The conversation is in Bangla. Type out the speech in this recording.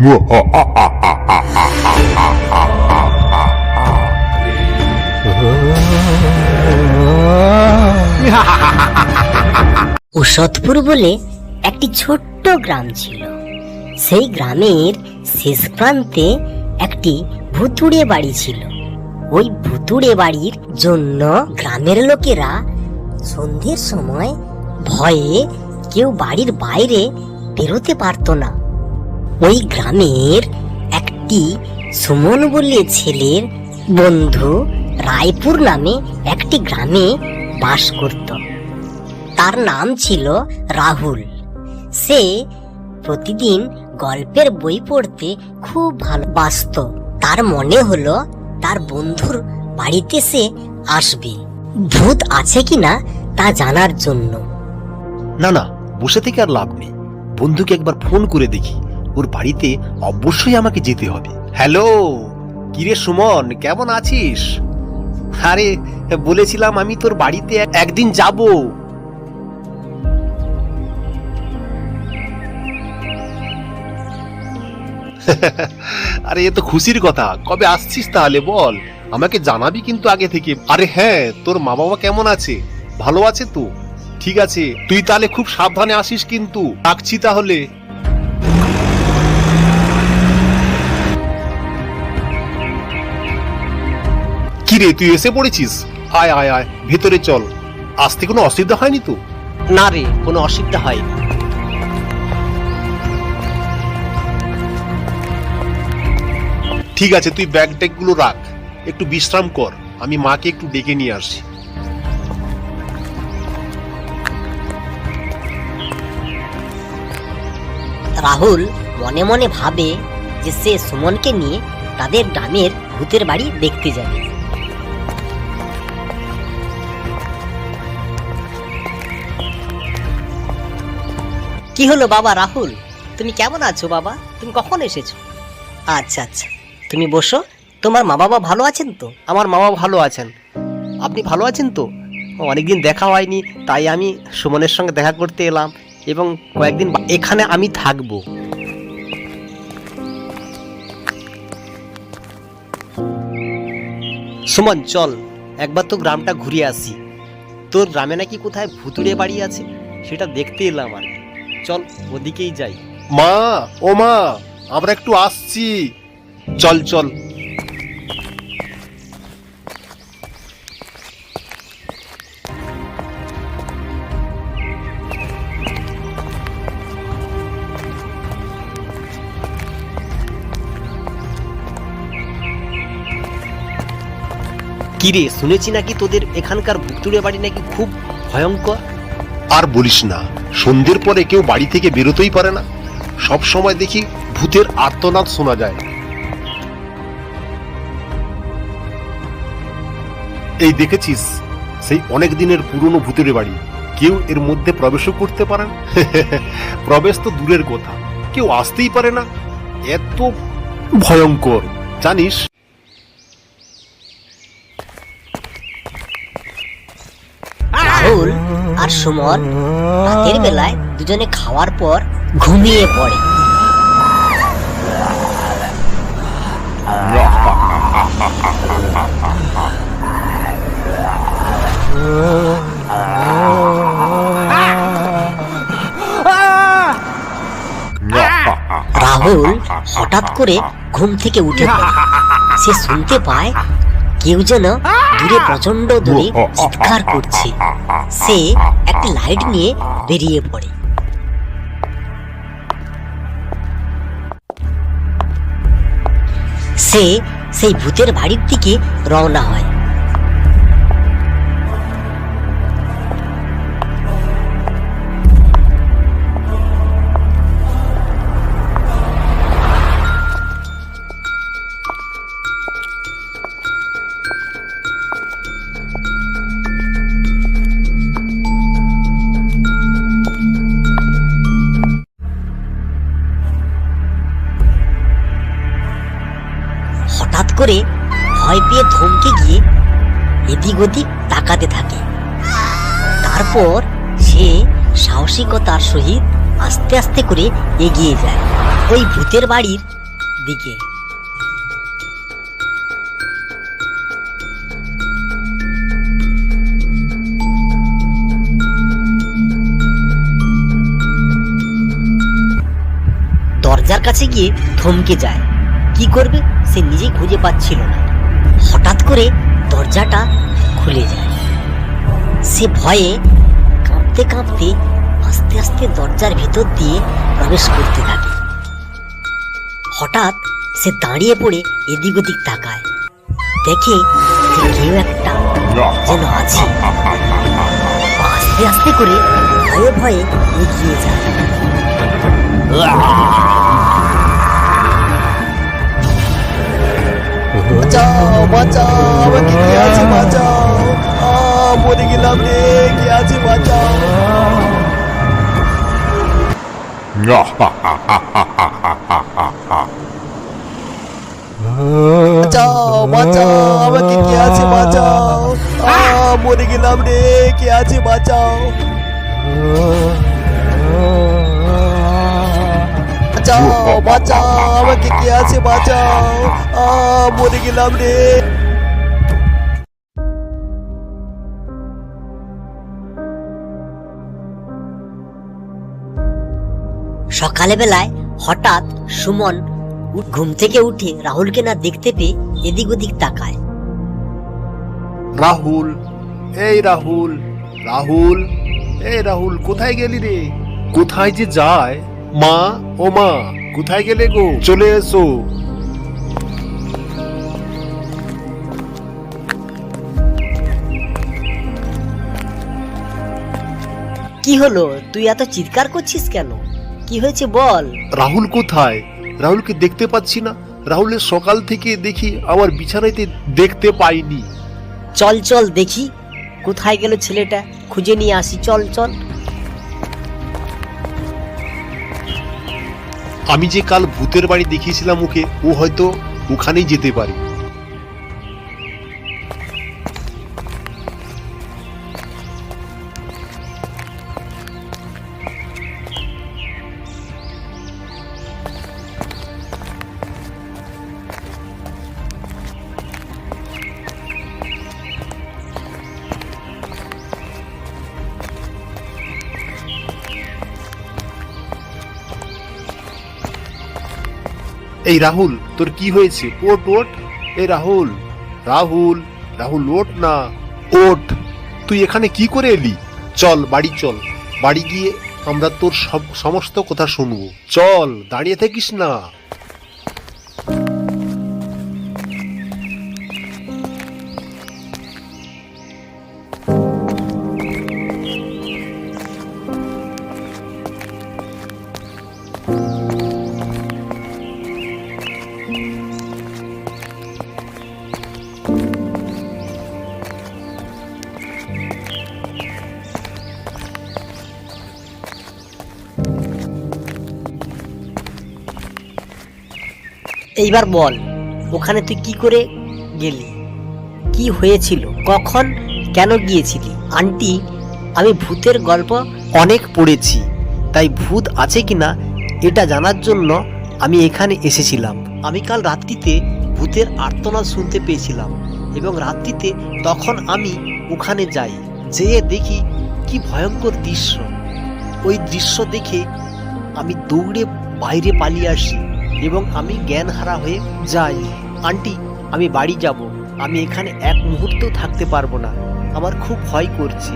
উষদপুর বলে একটি ছোট্ট গ্রাম ছিল। সেই গ্রামের শেষ প্রান্তে একটি ভুতুড়ে বাড়ি ছিল। ওই ভুতুড়ে বাড়ির জন্য গ্রামের লোকেরা সন্ধ্যের সময় ভয়ে কেউ বাড়ির বাইরে বেরোতে পারতো না। ওই গ্রামের একটি সুমন বলে ছেলের বন্ধু রায়পুর নামে একটি গ্রামে বাস করত। তার নাম ছিল রাহুল। সে প্রতিদিন গল্পের বই পড়তে খুব ভালোবাসত। তার মনে হলো তার বন্ধুর বাড়িতে সে আসবে। ভূত আছে কিনা তা জানার জন্য। না না, বসে থেকে আর লাভ নেই। বন্ধুকে একবার ফোন করে দেখি। ওর বাড়িতে অবশ্যই আমাকে যেতে হবে। হ্যালো? কিরে সুমন, কেমন আছিস? আরে, বলেছিলাম আমি তোর বাড়িতে একদিন যাব। আরে, এ তো খুশির কথা। কবে আসছিস তাহলে বল। আমাকে জানাবি কিন্তু আগে থেকে। আরে হ্যাঁ তোর মা বাবা কেমন আছে? ভালো আছে তো? ঠিক আছে, তুই তাহলে খুব সাবধানে আসিস কিন্তু। রাখছি তাহলে। রে তুই এসে পড়েছিস। আয় আয় আয় ভেতরে চল। আসতে কোনো অসুবিধা হয়নি তো? না রে কোনো অসুবিধা হয়নি। ঠিক আছে তুই ব্যাগ ট্যাগগুলো রাখ। একটু বিশ্রাম কর। আমি মাকে একটু ডেকে নিয়ে আসি রাহুল মনে মনে ভাবে যে সে সুমনকে নিয়ে তাদের গ্রামের ভূতের বাড়ি দেখতে যাবে। কি হলো বাবা রাহুল? তুমি কেমন আছো বাবা? তুমি কখন এসেছ? আচ্ছা আচ্ছা। তুমি বসো। তোমার মা বাবা ভালো আছেন তো? আমার মা বাবা ভালো আছেন। আপনি ভালো আছেন তো? অনেকদিন দেখা হয়নি, তাই আমি সুমনের সঙ্গে দেখা করতে এলাম এবং কয়েকদিন এখানে আমি থাকব। সুমন, চল, একবার তো গ্রামটা ঘুরে আসি। তোর গ্রামে নাকি কোথায় ভুতুড়ে বাড়ি আছে? সেটা দেখতে এলাম আর। চল ওদিকেই যাই। মা ও মা আমরা একটু আসছি। চল চল। কিরে শুনেছি নাকি তোদের এখানকার ভুতুড়ে বাড়ি নাকি খুব ভয়ঙ্কর? আর বলিস না সন্ধ্যের পরে কেউ বাড়ি থেকে বেরোতেই পারে না। সব সময় দেখি ভূতের আর্তনাদ শোনা যায়। এই দেখেছিস? সেই অনেক দিনের পুরনো ভূতের বাড়ি। কেউ এর মধ্যে প্রবেশও করতে পারে না। প্রবেশ তো দূরের কথা। কেউ আসতেই পারে না। এত ভয়ঙ্কর। জানিস রাহুল আর সুমন রাতের বেলায় দুজনে খাওয়ার পর ঘুমিয়ে পড়ে। রাহুল হঠাৎ করে ঘুম থেকে উঠে সে শুনতে পায় কেউ যেন দূরে প্রচণ্ড দূরে চিৎকার করছে সে একটা লাইট নিয়ে বেরিয়ে পড়ে সে সেই ভূতের বাড়ির দিকে রওনা হয় করে ভয় পেয়ে থমকে গিয়ে এদিক ওদিক তাকাতে থাকে। তারপর সে সাহসিকতার সহিত আস্তে আস্তে করে এগিয়ে যায় ওই ভূতের বাড়ির দিকে। দরজার কাছে গিয়ে থমকে যায়। কি করবে? সে নিজেই খুঁজে পাচ্ছিল না। হঠাৎ করে দরজাটা খুলে যায়। সে ভয়ে কাঁপতে কাঁপতে আস্তে আস্তে দরজার ভেতর দিয়ে প্রবেশ করতে থাকে। হঠাৎ সে দাঁড়িয়ে পড়ে এদিক ওদিক তাকায়। দেখে কেউ একটা যেন আছে। আস্তে আস্তে করে ভয়ে ভয়ে এগিয়ে যায়। বাঁচাও বাঁচাও আমাকে কে আছে বাঁচাও? মরে গেলাম রে, কে আছে বাঁচাও? বাঁচাও বাঁচাও আমাকে কে আছে বাঁচাও? মরে গেলাম রে, কে আছে বাঁচাও? বাঁচাও বাঁচাও আমাকে কে আছে বাঁচাও? মরে গেলাম রে। সকালে বেলায় হঠাৎ সুমন ঘুম থেকে উঠে রাহুলকে না দেখতে পেয়ে এদিক ওদিক তাকায়। রাহুল এই রাহুল রাহুল এই রাহুল কোথায় গেলি রে? কোথায় যে যায়? মা ও মা কোথায় গেলে গো? চলে এসো। কি হলো? তুই এত চিৎকার করছিস কেন? কি হয়েছে বল। রাহুল কোথায়? রাহুলকে দেখতে পাচ্ছি না। রাহুলের সকাল থেকে দেখি আমার বিছানাইতে দেখতে পাইনি। চল চল দেখি। কোথায় গেল ছেলেটা? খুঁজে নিয়ে আসি চল চল। আমি যে কাল ভূতের বাড়ি দেখিয়েছিলাম ওকে ও হয়তো ওখানেই যেতে পারে। এই রাহুল, তোর কি হয়েছে? ওট ওট। এই রাহুল রাহুল রাহুল, ওট না? ওট, তুই এখানে কি করে এলি? চল, বাড়ি চল। বাড়ি গিয়ে আমরা তোর সব, সমস্ত কথা শুনব। চল, দাঁড়িয়ে থাকিস না। এইবার বল, ওখানে তুই কি করে গেলি? কি হয়েছিল? কখন কেন গিয়েছিলি? আন্টি, আমি ভূতের গল্প অনেক পড়েছি, তাই ভূত আছে কিনা এটা জানার জন্য আমি এখানে এসেছিলাম। আমি কাল রাত্রিতে ভূতের আর্তনাদ শুনতে পেয়েছিলাম এবং রাত্রিতে তখন আমি ওখানে যাই, যেয়ে দেখি কি ভয়ঙ্কর দৃশ্য। ওই দৃশ্য দেখে আমি দৌড়ে বাইরে পালিয়ে আসি। এবং আমি জ্ঞান হারা হয়ে যাই। আন্টি, আমি বাড়ি যাব। আমি এখানে এক মুহূর্ত থাকতে পারব না। আমার খুব ভয় করছে।